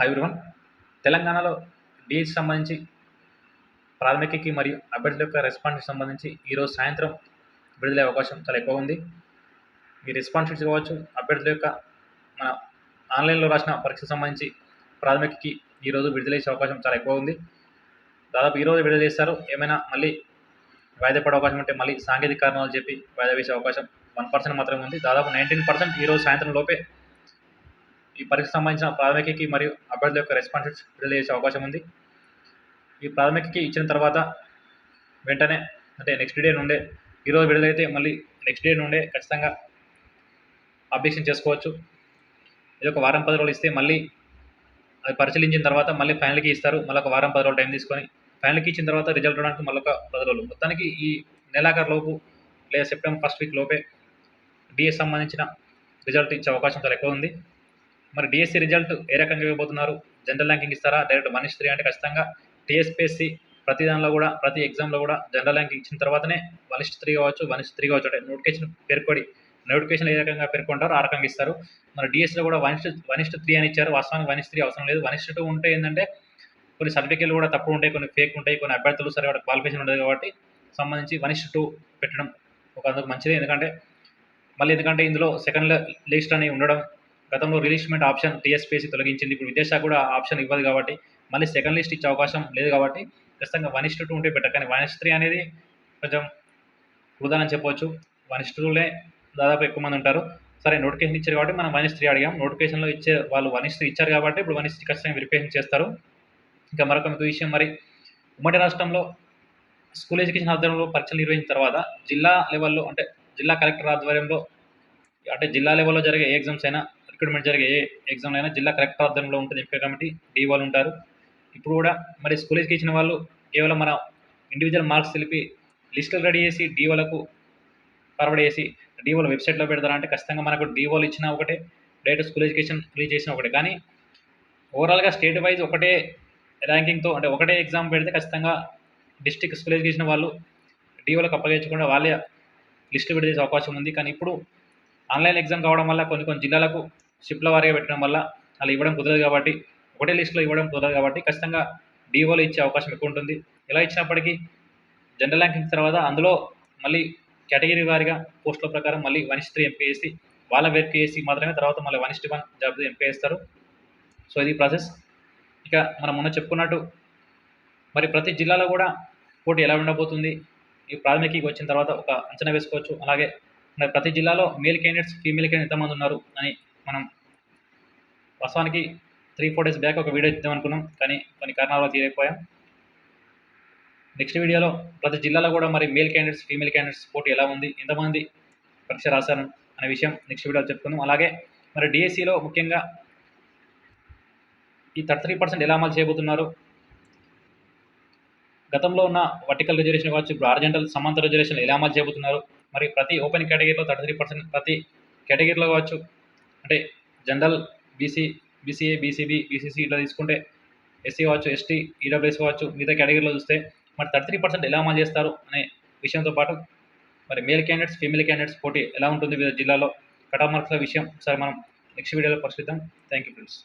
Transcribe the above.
Hi one తెలంగాణలో DS సంబంధించి ప్రాథమికకి మరియు అభ్యర్థుల యొక్క రెస్పాన్స్కి సంబంధించి ఈరోజు సాయంత్రం విడుదలయ్యే అవకాశం చాలా ఎక్కువ ఉంది. ఈ రెస్పాన్స్ షీట్స్ కావచ్చు అభ్యర్థుల యొక్క మన ఆన్లైన్లో రాసిన పరీక్షకు సంబంధించి ప్రాథమికకి ఈరోజు విడుదల చేసే అవకాశం చాలా ఎక్కువ ఉంది. దాదాపు ఈరోజు విడుదల చేస్తారు. ఏమైనా మళ్ళీ వాయిదా పడే అవకాశం ఉంటే మళ్ళీ సాంకేతిక కారణాలు చెప్పి వాయిదా వేసే అవకాశం వన్ పర్సెంట్ మాత్రమే ఉంది. దాదాపు నైన్టీన్ పర్సెంట్ ఈరోజు సాయంత్రం లోపే ఈ పరీక్షకు సంబంధించిన ప్రాథమికకి మరియు అభ్యర్థుల యొక్క రెస్పాన్సెస్ విడుదల చేసే అవకాశం ఉంది. ఈ ప్రాథమికకి ఇచ్చిన తర్వాత వెంటనే అంటే నెక్స్ట్ డే నుండే ఈరోజు విడుదలైతే మళ్ళీ నెక్స్ట్ డే నుండే ఖచ్చితంగా అప్డేషన్ చేసుకోవచ్చు. ఇది ఒక వారం పది రోజులు ఇస్తే మళ్ళీ అది పరిశీలించిన తర్వాత మళ్ళీ ఫైనల్కి ఇస్తారు. మళ్ళీ ఒక వారం పది రోజులు టైం తీసుకొని ఫైనల్కి ఇచ్చిన తర్వాత రిజల్ట్ రావడానికి మళ్ళీ ఒక పది రోజులు. మొత్తానికి ఈ నెలాఖరు లోపు లేదా సెప్టెంబర్ ఫస్ట్ వీక్ లోపే డిఎస్ సంబంధించిన రిజల్ట్ ఇచ్చే అవకాశం చాలా ఎక్కువ ఉంది. మరి డిఎస్సి రిజల్ట్ ఏ రకంగా ఇవ్వబోతున్నారు? జనరల్ ర్యాంకింగ్ ఇస్తారా? డైరెక్ట్ వన్ త్రీ అంటే ఖచ్చితంగా టీఎస్పీఎస్సి ప్రతి దానిలో కూడా ప్రతి ఎగ్జామ్లో కూడా జనరల్ ర్యాంకింగ్ ఇచ్చిన తర్వాతనే వన్ త్రీ కావచ్చు వన్ త్రీ కావచ్చు. అంటే నోటిఫికేషన్ పేర్కొడి నోటిఫికేషన్ ఏ రకంగా పేర్కొంటారో ఆ రకంగా ఇస్తారు. మరి డిఎస్సీలో కూడా వన్ వన్ త్రీ అని ఇచ్చారు. వాస్తవానికి వన్ త్రీ అవసరం లేదు. వన్ టూ ఉంటే ఏంటంటే కొన్ని సర్టిఫికేట్లు కూడా తప్పు ఉంటాయి కొన్ని ఫేక్ ఉంటాయి కొన్ని అభ్యర్థులు సరే వాళ్ళకి క్వాలిఫికేషన్ ఉండదు కాబట్టి సంబంధించి వన్ టూ పెట్టడం ఒక అందుకు మంచిది. ఎందుకంటే మళ్ళీ ఎందుకంటే ఇందులో సెకండ్ లిస్ట్ అని ఉండడం గతంలో రిలీజ్మెంట్ ఆప్షన్ టీఎస్పీఎస్సీ తొలగించింది. ఇప్పుడు విదేశాలకు కూడా ఆప్షన్ ఇవ్వదు కాబట్టి మళ్ళీ సెకండ్ లిస్ట్ ఇచ్చే అవకాశం లేదు కాబట్టి ఖచ్చితంగా వన్ టూ ఉంటే బెటర్ కానీ వన్ త్రీ అనేది కొంచెం వృధానని చెప్పవచ్చు వన్ టూలే దాదాపు ఎక్కువ మంది ఉంటారు. సరే నోటిఫికేషన్ ఇచ్చారు కాబట్టి మనం వన్ త్రీ అడిగాం. నోటిఫికేషన్లో ఇచ్చే వాళ్ళు వన్ త్రీ ఇచ్చారు కాబట్టి ఇప్పుడు వన్ త్రీ ఖచ్చితంగా వెరిఫికేషన్ చేస్తారు. ఇంకా మరొక మీకు విషయం మరి ఉమ్మడి రాష్ట్రంలో స్కూల్ ఎడ్యుకేషన్ ఆధ్వర్యంలో పరీక్షలు నిర్వహించిన తర్వాత జిల్లా లెవెల్లో అంటే జిల్లా కలెక్టర్ ఆధ్వర్యంలో అంటే జిల్లా లెవెల్లో జరిగే ఏ ఎగ్జామ్స్ అయినా రిక్రూట్మెంట్ జరిగే ఏ ఎగ్జామ్లో అయినా జిల్లా కలెక్టర్ ఆధ్వర్యంలో ఉంటుంది ఎంపిక కమిటీ డీ వాళ్ళు ఉంటారు. ఇప్పుడు కూడా మరి స్కూల్ ఇచ్చిన వాళ్ళు కేవలం మన ఇండివిజువల్ మార్క్స్ తెలిపి లిస్టులు రెడీ చేసి డీ వాళ్ళకు ఫార్వర్డ్ చేసి డీఓల వెబ్సైట్లో పెడతారంటే ఖచ్చితంగా మనకు డీ ఇచ్చిన ఒకటే డైరెక్ట్ స్కూల్ ఎడ్యుకేషన్ రిలీజ్ చేసిన ఒకటే. కానీ ఓవరాల్గా స్టేట్ వైజ్ ఒకటే ర్యాంకింగ్తో అంటే ఒకటే ఎగ్జామ్ పెడితే ఖచ్చితంగా డిస్టిక్ స్కూల్ ఎడ్యుకేషన్ వాళ్ళు డీ అప్పగించకుండా వాళ్ళే లిస్టు విడుదల అవకాశం ఉంది. కానీ ఇప్పుడు ఆన్లైన్ ఎగ్జామ్ కావడం వల్ల కొన్ని కొన్ని జిల్లాలకు షిప్ల వారిగా పెట్టడం వల్ల అలా ఇవ్వడం కుదరదు కాబట్టి ఒకటే లిస్టులో ఇవ్వడం కుదరదు కాబట్టి ఖచ్చితంగా డీఓలో ఇచ్చే అవకాశం ఎక్కువ ఉంటుంది. ఇలా ఇచ్చినప్పటికీ జనరల్ ర్యాంకింగ్ తర్వాత అందులో మళ్ళీ కేటగిరీ వారిగా పోస్టుల ప్రకారం మళ్ళీ వన్ త్రీ ఎంపీ చేసి వాళ్ళ వెరిఫై చేసి మాత్రమే తర్వాత మళ్ళీ వన్ వన్ జాబ్ ఎంపీ చేస్తారు. సో ఇది ప్రాసెస్. ఇక మనం మొన్న చెప్పుకున్నట్టు మరి ప్రతి జిల్లాలో కూడా పోటీ ఎలా ఉండబోతుంది ఈ ప్రాథమికకి వచ్చిన తర్వాత ఒక అంచనా వేసుకోవచ్చు. అలాగే మరి ప్రతి జిల్లాలో మేల్ క్యాండిడేట్స్ ఫీమేల్ క్యాండిడేట్ ఎంతమంది ఉన్నారు అని మనం వాస్తవానికి త్రీ ఫోర్ డేస్ బ్యాక్ ఒక వీడియో ఇద్దాం అనుకున్నాం కానీ కొన్ని కారణాల వల్ల తీయకపోయాం నెక్స్ట్ వీడియోలో ప్రతి జిల్లాలో కూడా మరి మేల్ క్యాండిడేట్స్ ఫీమేల్ క్యాండిడేట్స్ పోటీ ఎలా ఉంది ఎంతమంది పరీక్ష రాశారు అనే విషయం నెక్స్ట్ వీడియోలో చెప్పుకుందాం. అలాగే మరి డిఎస్సిలో ముఖ్యంగా ఈ థర్టీ త్రీ పర్సెంట్ ఎలా అమలు చేయబోతున్నారు? గతంలో ఉన్న వర్టికల్ రిజర్వేషన్ కావచ్చు ఇప్పుడు ఆర్జెంటల్ సమాంతర రిజర్వేషన్ ఎలా అమలు చేయబోతున్నారు? మరి ప్రతి ఓపెన్ కేటగిరీలో థర్టీ త్రీ పర్సెంట్ ప్రతి కేటగిరీలో కావచ్చు అంటే general BC BCA BCB BCC ఇట్లా తీసుకుంటే ఎస్సీ కావచ్చు ఎస్టీ ఈడబ్ల్యూఎస్ కావచ్చు మిగతా కేటగిరీలో చూస్తే మరి థర్టీ త్రీ పర్సెంట్ ఎలా అమలు చేస్తారు అనే విషయంతో పాటు మరి మేల్ క్యాండిడేట్స్ ఫీమేల్ క్యాండిడేట్స్ పోటీ ఎలా ఉంటుంది వివిధ జిల్లాలో? కటా మార్క్స్ల విషయం ఒకసారి మనం నెక్స్ట్ వీడియోలో పరిశీలిద్దాం. Thank you friends.